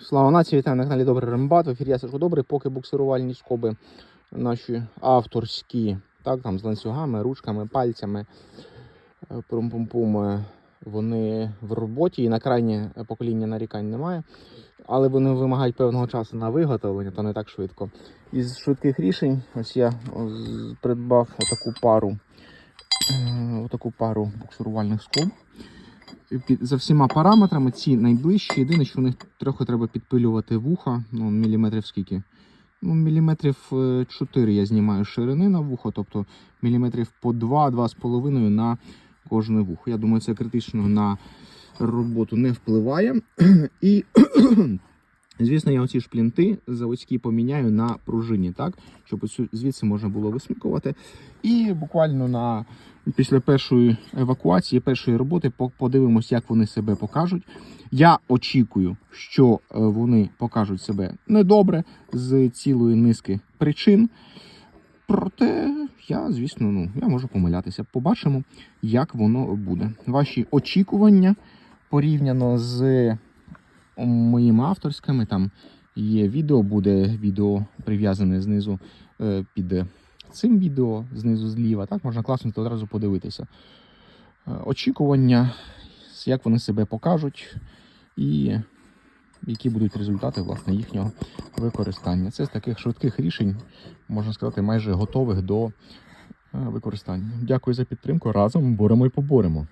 Слава нації, вітаю на каналі Добрий Рембат. В ефірі я Сашко Добрий, поки буксирувальні скоби наші авторські, так, там з ланцюгами, ручками, пальцями, е, пум-пум-пум, е, вони в роботі і на крайнє покоління нарікань немає. Але вони вимагають певного часу на виготовлення, то не так швидко. Із швидких рішень, ось я придбав отаку пару, е, отаку пару буксирувальних скоб за всіма параметрами ці найближчі. Єдине, що в них трохи треба підпилювати вуха. Ну, міліметрів скільки? Ну, міліметрів 4 я знімаю ширини на вухо, тобто міліметрів по 2-2,5 на кожне вухо. Я думаю, це критично на роботу не впливає. І, звісно, я оці шплінти заводські поміняю на пружині, так? Щоб звідси можна було висмикувати. І буквально на після першої евакуації, першої роботи, по- подивимось, як вони себе покажуть. Я очікую, що е, вони покажуть себе недобре з цілої низки причин. Проте я, звісно, ну я можу помилятися. Побачимо, як воно буде. Ваші очікування порівняно з моїми авторськими. Там є відео, буде відео прив'язане знизу е, під цим відео, знизу зліва. Так можна класно одразу подивитися. Е, Очікування, як вони себе покажуть, і які будуть результати власне їхнього використання. Це з таких швидких рішень, можна сказати, майже готових до е, використання. Дякую за підтримку. Разом боремо і поборемо.